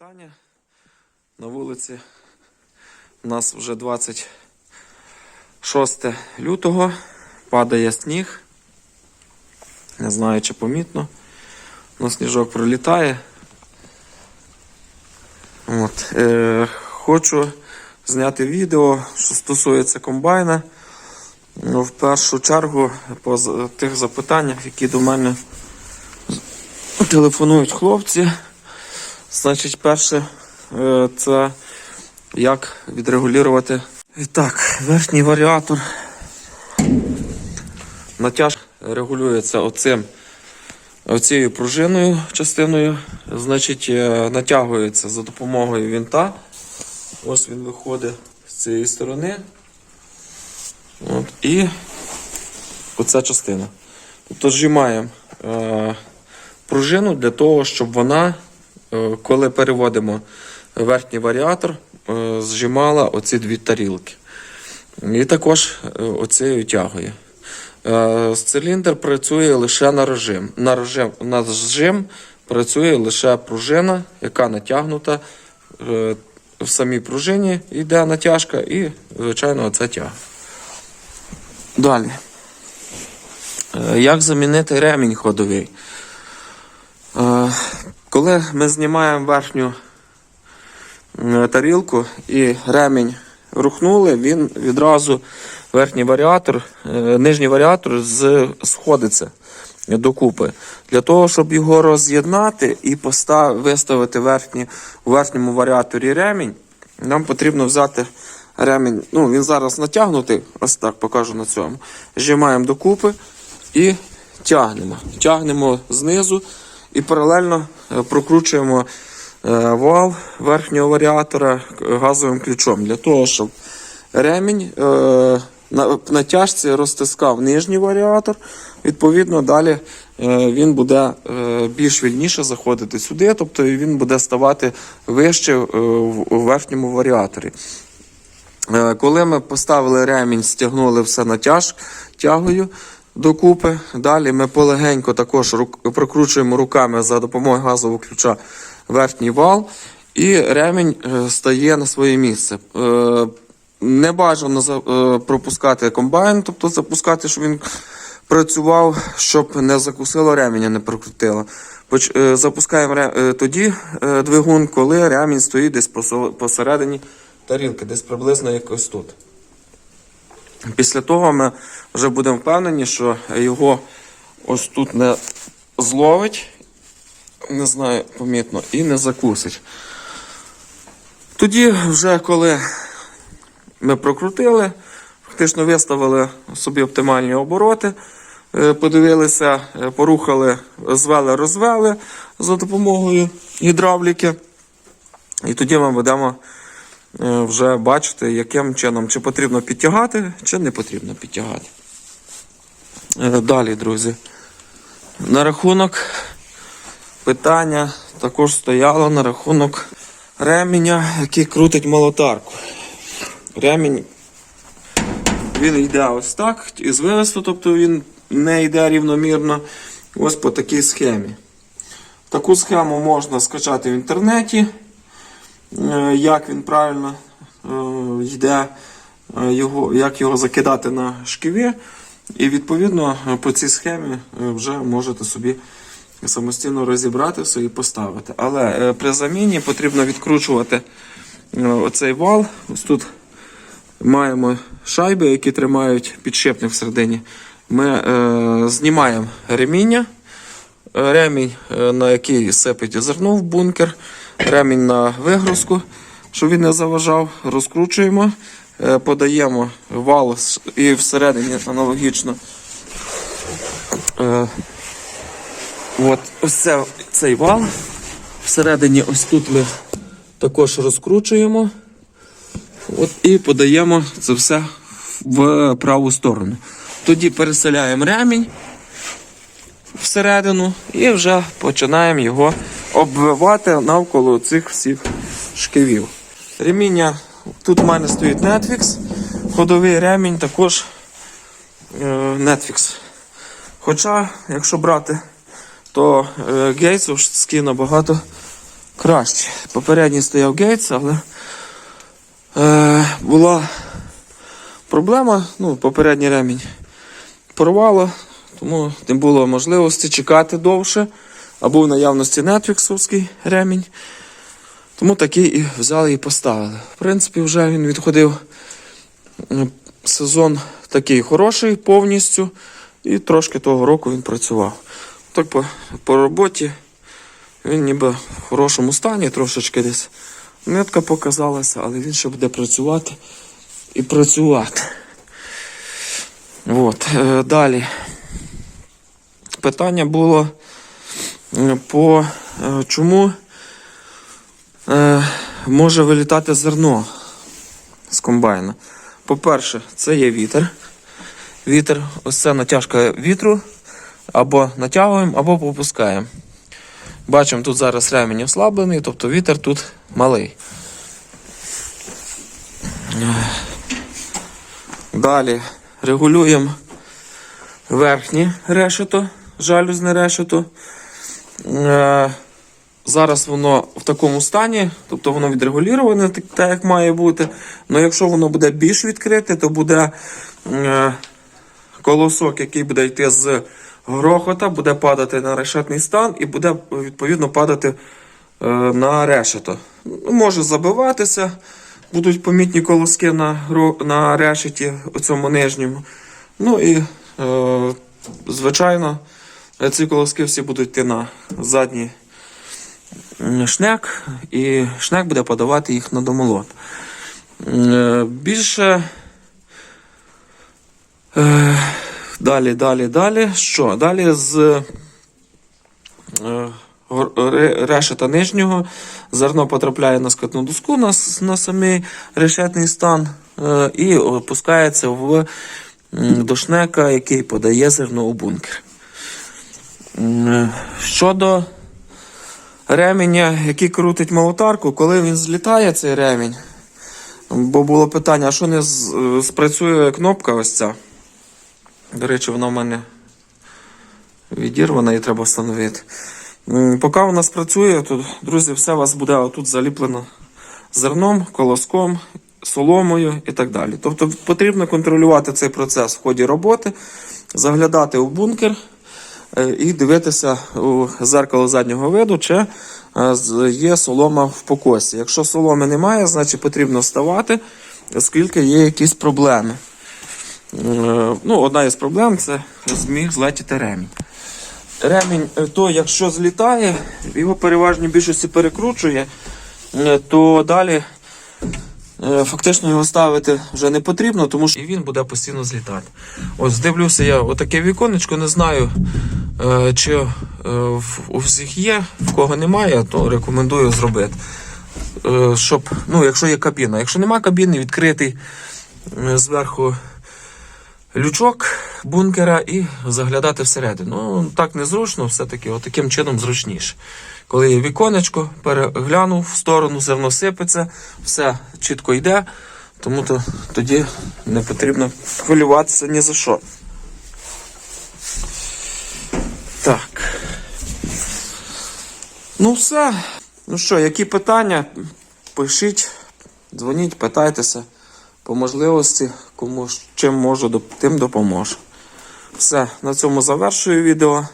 вітання. На вулиці у нас вже 26 лютого. Падає сніг. Не знаю, чи помітно. Но сніжок пролітає. От. Е, хочу зняти відео, що стосується комбайна. Ну, в першу чергу по тих запитаннях, які до мене телефонують хлопці. Значить, перше, е, це як відрегулювати. І так, верхній варіатор. Натяж регулюється оцим, оцією пружиною частиною. Значить, е, натягується за допомогою вінта. Ось він виходить з цієї сторони. От, і оця частина. Тобто зжимаємо е, пружину для того, щоб вона, коли переводимо верхній варіатор, е, зжимала оці дві тарілки. І також е, оцею тягою. Е, Циліндр працює лише на режим. На режим, на зжим працює лише пружина, яка натягнута. е, В самій пружині йде натяжка і, звичайно, оця тяга. Далі. Е, Як замінити ремінь ходовий? Коли ми знімаємо верхню тарілку і ремінь рухнули, він відразу верхній варіатор, е, нижній варіатор сходиться докупи. Для того, щоб його роз'єднати і постав, виставити верхні, у верхньому варіаторі ремінь, нам потрібно взяти ремінь. Ну, він зараз натягнутий, ось так покажу на цьому. Зжимаємо докупи і тягнемо. Тягнемо знизу і паралельно е, прокручуємо е, вал верхнього варіатора газовим ключом для того, щоб ремінь е, на натяжці розтискав нижній варіатор. Відповідно, далі він буде більш вільніше заходити сюди, тобто він буде ставати вище у верхньому варіаторі. Коли ми поставили ремінь, стягнули все натяж тягою докупи. Далі ми полегенько також рук- прокручуємо руками за допомогою газового ключа верхній вал, і ремінь е, стає на своє місце. Е, Не бажано е, пропускати комбайн, тобто запускати, щоб він працював, щоб не закусило реміння, не прокрутило. Запускаємо тоді двигун, коли ремінь стоїть десь посередині тарілки, десь приблизно якось тут. Після того ми вже будемо впевнені, що його ось тут не зловить, не знаю, помітно, і не закусить. Тоді, вже коли ми прокрутили, фактично виставили собі оптимальні обороти, е, подивилися, е, порухали, звели, розвели за допомогою гідравліки. І тоді ми будемо е, вже бачити, яким чином, чи потрібно підтягати, чи не потрібно підтягати. Е, Далі, друзі. На рахунок питання також стояло на рахунок ременя, який крутить молотарку. Ремінь він йде ось так, із вивесту, тобто він не йде рівномірно. Ось по такій схемі. Таку схему можна скачати в інтернеті, е, як він правильно е, йде, е, його, як його закидати на шківі. І відповідно е, по цій схемі е, вже можете собі самостійно розібрати все і поставити. Але е, при заміні потрібно відкручувати е, оцей вал. Ось тут маємо шайби, які тримають підшипник всередині. Ми е, знімаємо реміння. Ремінь, е, на який сипить зерно в бункер, ремінь на вигрузку, щоб він не заважав, розкручуємо, е, подаємо вал і всередині аналогічно. Е, От, ось це, цей вал. Всередині ось тут ми також розкручуємо. От, і подаємо це все в праву сторону. Тоді переселяємо ремінь всередину і вже починаємо його обвивати навколо цих всіх шківів. Реміння тут у мене стоїть Netflix, ходовий ремінь також е, Netflix. Хоча, якщо брати, то е, гейсовські набагато краще. Попередній стояв Гейтс, але е, була проблема. Ну, попередній ремінь порвало, тому не було можливості чекати довше. Або в наявності Netflixовський ремінь. Тому такий і взяли і поставили. В принципі, вже він відходив сезон такий хороший повністю. І трошки того року він працював. Так по, по роботі він ніби в хорошому стані, трошечки десь нитка показалася, але він ще буде працювати і працювати. От, е, далі. Питання було е, по е, чому е, може вилітати зерно з комбайна. По-перше, це є вітер. Вітер, ось це натяжка вітру. Або натягуємо, або попускаємо. Бачимо, тут зараз ремінь ослаблений, тобто вітер тут малий. Далі регулюємо верхнє решето, жалюзне решето. Е, Зараз воно в такому стані, тобто воно відрегулюване, так, як має бути. Але якщо воно буде більш відкрите, то буде е, колосок, який буде йти з грохота, буде падати на решетний стан і буде відповідно падати е, на решето. Ну, Може забиватися, будуть помітні колоски на, на решеті, у цьому нижньому. Ну і, звичайно, ці колоски всі будуть йти на задній м, шнек, і шнек буде подавати їх на домолот. Е, Більше. Е, Далі, далі, далі. Що? Далі з е, решета нижнього зерно потрапляє на скатну доску на, на самий решетний стан е, і опускається в м, до шнека, який подає зерно у бункер. Щодо ременя, який крутить молотарку, коли він злітає, цей ремінь, бо було питання, а що не е, спрацює кнопка ось ця. До речі, вона в мене відірвана і треба встановити. Поки вона спрацює, то, друзі, все у вас буде отут заліплено зерном, колоском, соломою і так далі. Тобто потрібно контролювати цей процес в ході роботи, заглядати у бункер і дивитися у зеркало заднього виду, чи е, є солома в покосі. Якщо соломи немає, значить потрібно вставати, оскільки є якісь проблеми. Е, Ну, одна із проблем це зміг злетіти ремінь. Ремінь, е, то якщо злітає, його переважній більшості перекручує, е, то далі е, фактично його ставити вже не потрібно, тому що і він буде постійно злітати. Ось дивлюся я отаке віконечко, не знаю, е, чи е, у всіх є, в кого немає, то рекомендую зробити. Е, Щоб, ну, якщо є кабіна. Якщо нема кабіни, відкритий е, зверху лючок бункера і заглядати всередину. Ну, так незручно, все-таки таким чином зручніше. Коли є віконечко, переглянув в сторону, зерно сипеться, все чітко йде, тому то тоді не потрібно хвилюватися ні за що. Так. Ну, все. Ну що, які питання? Пишіть, дзвоніть, питайтеся. По можливості, кому чим можу, тим допоможу. Все, на цьому завершую відео.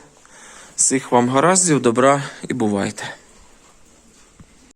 Всіх вам гараздів, добра і бувайте.